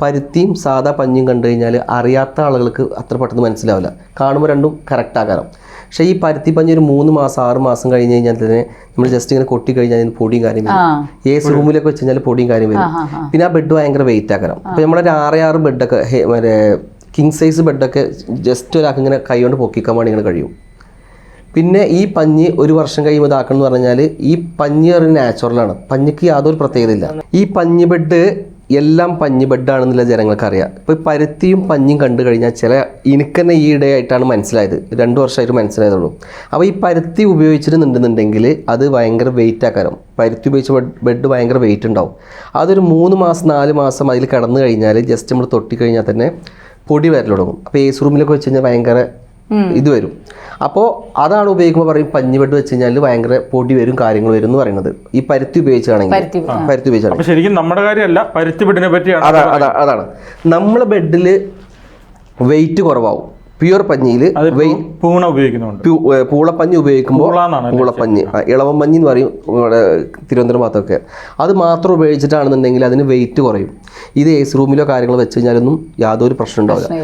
പരുത്തിയും സാധാ പഞ്ഞും കണ്ടു കഴിഞ്ഞാൽ അറിയാത്ത ആളുകൾക്ക് അത്ര പെട്ടെന്ന് മനസ്സിലാവില്ല. കാണുമ്പോൾ രണ്ടും കറക്റ്റ് ആകാരം. പക്ഷേ ഈ പരുത്തി പഞ്ഞ് ഒരു മൂന്ന് മാസം ആറ് മാസം കഴിഞ്ഞ് കഴിഞ്ഞാൽ തന്നെ നമ്മൾ ജസ്റ്റ് ഇങ്ങനെ കൊട്ടി കഴിഞ്ഞാൽ അതിന് പൊടിയും കാര്യം വരും ഏ സി റൂമിലൊക്കെ വെച്ച് കഴിഞ്ഞാൽ പൊടിയും കാര്യം വരും പിന്നെ ആ ബെഡ് ഭയങ്കര വെയിറ്റ് ആക്കണം അപ്പോൾ നമ്മളൊരു ആറ് ആറ് ബെഡൊക്കെ മറ്റേ കിങ് സൈസ് ബെഡൊക്കെ ജസ്റ്റ് ഒരാൾക്ക് ഇങ്ങനെ കൈ കൊണ്ട് പൊക്കിക്കാൻ വേണ്ടി ഇങ്ങനെ കഴിയും. പിന്നെ ഈ പഞ്ഞ് ഒരു വർഷം കഴിയുമ്പോൾ ഇതാക്കണം എന്ന് പറഞ്ഞാൽ ഈ പഞ്ഞ് ഒരു നാച്ചുറലാണ് പഞ്ഞിക്ക് യാതൊരു പ്രത്യേകതയില്ല. ഈ പഞ്ഞ് ബെഡ് എല്ലാം പഞ്ഞി ബെഡാണെന്നുള്ള ജനങ്ങൾക്കറിയാം. ഇപ്പോൾ ഈ പരുത്തിയും പഞ്ഞും കണ്ടു കഴിഞ്ഞാൽ ചില എനിക്ക് തന്നെ ഈ ഇടയായിട്ടാണ് മനസ്സിലായത്. രണ്ട് വർഷമായിട്ട് മനസ്സിലായതുള്ളൂ. അപ്പോൾ ഈ പരുത്തി ഉപയോഗിച്ചിരുന്നുണ്ടെന്നുണ്ടെങ്കിൽ അത് ഭയങ്കര വെയിറ്റ് ആക്കാരം പരുത്തി ഉപയോഗിച്ച ബെഡ് ഭയങ്കര വെയിറ്റ് ഉണ്ടാവും. അതൊരു മൂന്ന് മാസം നാല് മാസം അതിൽ കിടന്നു കഴിഞ്ഞാൽ ജസ്റ്റ് നമ്മൾ തൊട്ടി കഴിഞ്ഞാൽ തന്നെ പൊടി വരൽ തുടങ്ങും. അപ്പോൾ എ സി റൂമിലൊക്കെ വെച്ച് കഴിഞ്ഞാൽ ഭയങ്കര ഇത് വരും. അപ്പോൾ അതാണ് ഉപയോഗിക്കുമ്പോൾ പറയും പഞ്ഞിവെട്ട് ബെഡ് വെച്ച് കഴിഞ്ഞാൽ ഭയങ്കര പൊടി വരും കാര്യങ്ങൾ വരും എന്ന് പറയുന്നത്. ഈ പരുത്തി ഉപയോഗിച്ചാണെങ്കിൽ. പരുത്തി ഉപയോഗിച്ചാണ് ഉപയോഗിച്ചാണെങ്കിൽ ശരിക്കും നമ്മുടെ കാര്യമല്ല പരുത്തി ബെഡിനെ പറ്റിയാണ് അതാ അതാ അതാണ്. നമ്മൾ ബെഡിൽ വെയിറ്റ് കുറവാകും പ്യുവർ പഞ്ഞിയിൽ പൂണ ഉപയോഗിക്കുന്നുണ്ട്. പൂളപ്പഞ്ഞി ഉപയോഗിക്കുമ്പോൾ പൂളപ്പഞ്ഞി. ഇളവൻ പഞ്ഞി എന്ന് പറയും ഇവിടെ തിരുവനന്തപുരം ഭാഗത്തൊക്കെ. അത് മാത്രം ഉപയോഗിച്ചിട്ടാണെന്നുണ്ടെങ്കിൽ അതിന് വെയിറ്റ് കുറയും. ഇത് എ സി റൂമിലോ കാര്യങ്ങളോ വെച്ച് കഴിഞ്ഞാലൊന്നും യാതൊരു പ്രശ്നം ഉണ്ടാവില്ല.